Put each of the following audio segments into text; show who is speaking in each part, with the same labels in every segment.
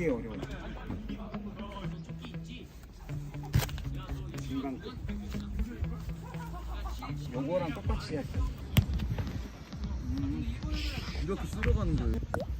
Speaker 1: 되게 어려워. 중간급. 요거랑 똑같이 해야 돼.
Speaker 2: 이렇게 쓸어가는 거예요.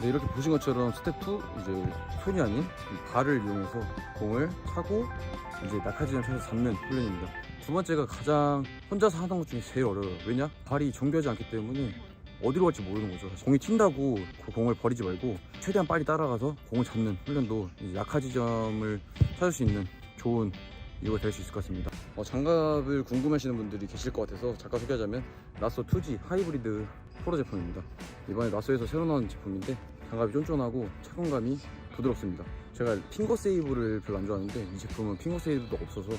Speaker 2: 네, 이렇게 보신 것처럼 스텝 2 이제 손이 아닌 이 발을 이용해서 공을 차고 이제 낙하지점 쳐서 잡는 훈련입니다. 두 번째가 가장 혼자서 하는 것 중에 제일 어려워요. 왜냐? 발이 정교하지 않기 때문에 어디로 갈지 모르는 거죠. 공이 튄다고 그 공을 버리지 말고 최대한 빨리 따라가서 공을 잡는 훈련도 이제 낙하지점을 찾을 수 있는 좋은 이유가 될 수 있을 것 같습니다. 어, 장갑을 궁금하시는 분들이 계실 것 같아서 잠깐 소개하자면 라소 2G 하이브리드 프로 제품입니다. 이번에 라소에서 새로 나온 제품인데 장갑이 쫀쫀하고 착용감이 부드럽습니다. 제가 핑거 세이브를 별로 안 좋아하는데 이 제품은 핑거 세이브도 없어서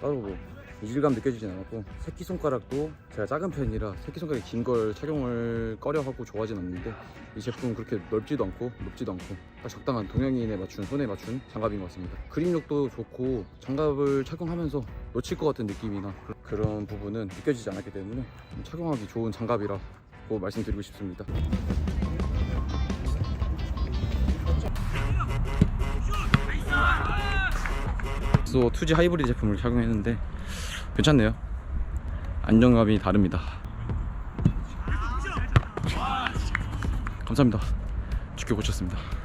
Speaker 2: 따로 뭐 이질감 느껴지진 않았고 새끼손가락도 제가 작은 편이라 새끼손가락이 긴 걸 착용을 꺼려하고 좋아하진 않는데 이 제품은 그렇게 넓지도 않고 높지도 않고 딱 적당한 동양인에 맞춘 손에 맞춘 장갑인 것 같습니다. 그립력도 좋고 장갑을 착용하면서 놓칠 것 같은 느낌이나 그- 그런 부분은 느껴지지 않았기 때문에 좀 착용하기 좋은 장갑이라고 말씀드리고 싶습니다. 소 투지 하이브리드 제품을 착용했는데 괜찮네요. 안정감이 다릅니다. 감사합니다. 지켜보셨습니다